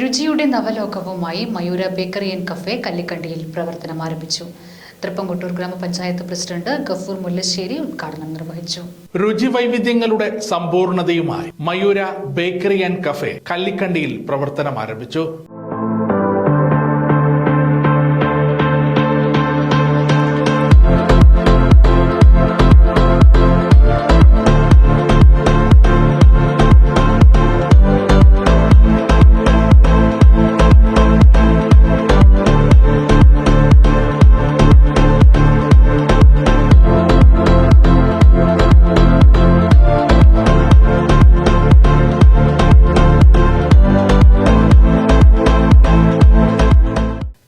രുചിയുടെ നവലോകവുമായി Mayura bakery and cafe കല്ലിക്കണ്ടിയിൽ പ്രവർത്തനം ആരംഭിച്ചു. തൃപ്പംകൊട്ടൂർ ഗ്രാമപഞ്ചായത്ത് പ്രസിഡന്റ് ഗഫൂർ മുല്ലശ്ശേരി ഉദ്ഘാടനം നിർവഹിച്ചു. രുചി വൈവിധ്യങ്ങളുടെ സമ്പൂർണതയുമായി മയൂര ബേക്കറി ആൻഡ് കഫേ കല്ലിക്കണ്ടിയിൽ പ്രവർത്തനം ആരംഭിച്ചു.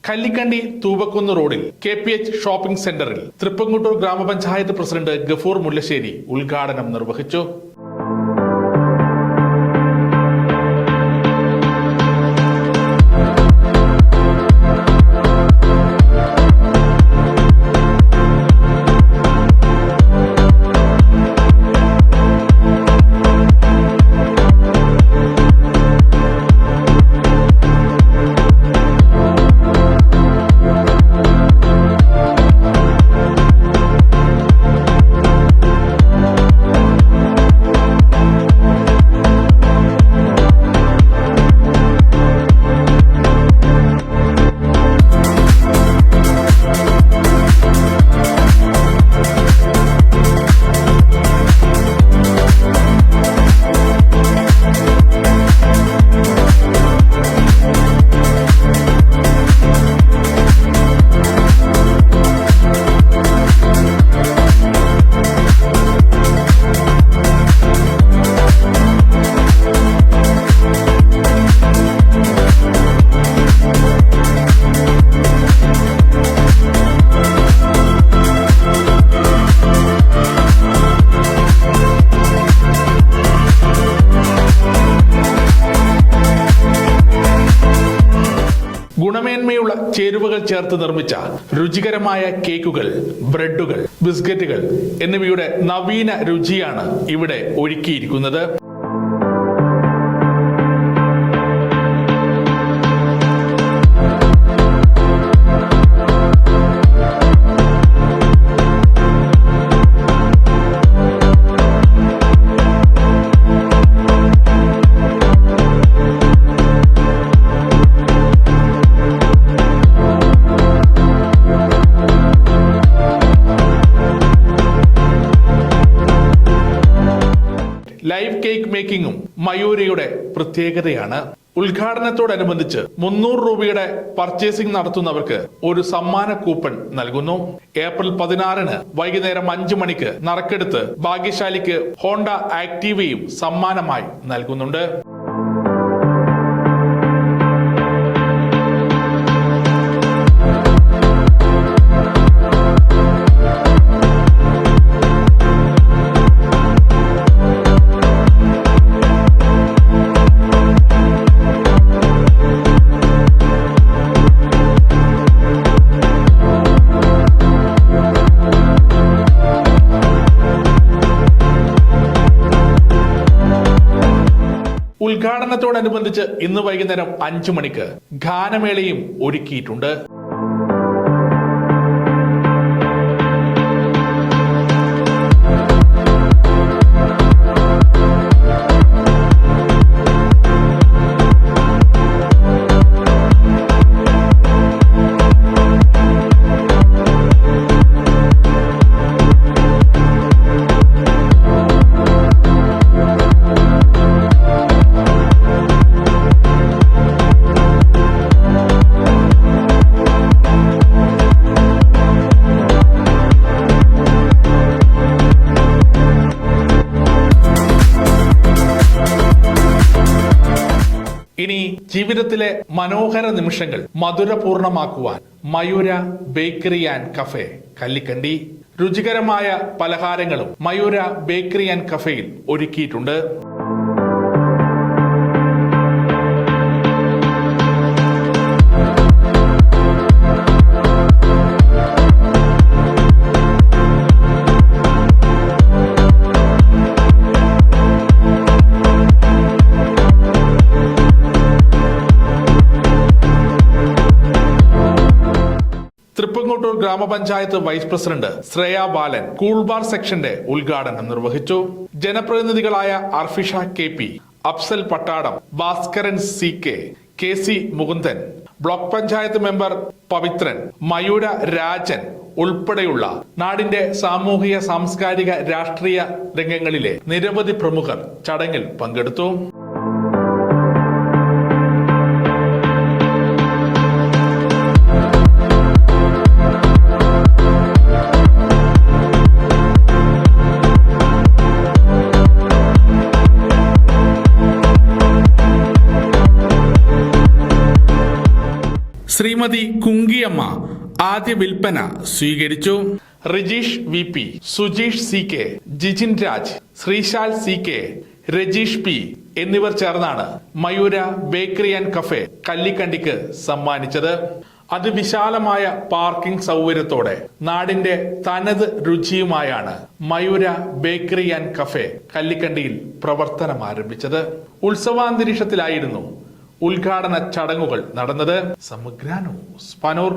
കല്ലിക്കണ്ടി തൂവക്കുന്ന് റോഡിൽ കെ പി എച്ച് ഷോപ്പിംഗ് സെന്ററിൽ തൃപ്പങ്കുട്ടൂർ ഗ്രാമപഞ്ചായത്ത് പ്രസിഡന്റ് ഗഫൂർ മുല്ലശ്ശേരി ഉദ്ഘാടനം നിർവഹിച്ചു ഗുണമേന്മയുള്ള ചേരുവകൾ ചേർത്ത് നിർമ്മിച്ച രുചികരമായ കേക്കുകൾ ബ്രെഡുകൾ ബിസ്ക്കറ്റുകൾ എന്നിവയുടെ നവീന രുചിയാണ് ഇവിടെ ഒരുക്കിയിരിക്കുന്നത്. മേക്കിംഗും മയൂരയുടെ പ്രത്യേകതയാണ്. ഉദ്ഘാടനത്തോടനുബന്ധിച്ച് മുന്നൂറ് രൂപയുടെ പർച്ചേസിംഗ് നടത്തുന്നവർക്ക് ഒരു സമ്മാന കൂപ്പൺ നൽകുന്നു. ഏപ്രിൽ പതിനാറിന് വൈകുന്നേരം അഞ്ചു മണിക്ക് നറുക്കെടുത്ത് ഭാഗ്യശാലിക്ക് ഹോണ്ട ആക്ടീവയും സമ്മാനമായി നൽകുന്നുണ്ട്. ഉദ്ഘാടനത്തോടനുബന്ധിച്ച് ഇന്ന് വൈകുന്നേരം അഞ്ചു മണിക്ക് ഗാനമേളയും ഒരുക്കിയിട്ടുണ്ട്. ജീവിതത്തിലെ മനോഹര നിമിഷങ്ങൾ മധുരപൂർണമാക്കുവാൻ Mayura bakery and cafe Kallikkandi. രുചികരമായ പലഹാരങ്ങളും മയൂര ബേക്കറി ആൻഡ് കഫേയിൽ ഒരുക്കിയിട്ടുണ്ട്. Grama panchayat vice president Shreya Balan cool bar സെക്ഷന്റെ ഉദ്ഘാടനം നിർവഹിച്ചു. ജനപ്രതിനിധികളായ Arfisha K P Afsal Pattadam Bhaskaran C K K C Mukundan block panchayat member Pavithran Mayura Rajan ഉൾപ്പെടെയുള്ള നാടിന്റെ സാമൂഹിക സാംസ്കാരിക രാഷ്ട്രീയ രംഗങ്ങളിലെ നിരവധി പ്രമുഖർ ചടങ്ങിൽ പങ്കെടുത്തു. ശ്രീമതി കുങ്കിയമ്മ ആദ്യ വിൽപ്പന സ്വീകരിച്ചു. Rijeesh V P Sujeesh C K Jijin Raj Sreeshal C K Rajeesh P എന്നിവർ ചേർന്നാണ് മയൂര ബേക്കറി ആൻഡ് കഫേ കല്ലിക്കണ്ടിക്ക് സമ്മാനിച്ചത്. അതിവിശാലമായ പാർക്കിംഗ് സൗകര്യത്തോടെ നാടിന്റെ തനത് രുചിയുമായാണ് മയൂര ബേക്കറി ആൻഡ് കഫേ കല്ലിക്കണ്ടിയിൽ പ്രവർത്തനം ആരംഭിച്ചത് ഉത്സവാന്തരീക്ഷത്തിലായിരുന്നു ഉദ്ഘാടന ചടങ്ങുകൾ നടന്നത് സമഗ്ര ന്യൂസ്. പനൂർ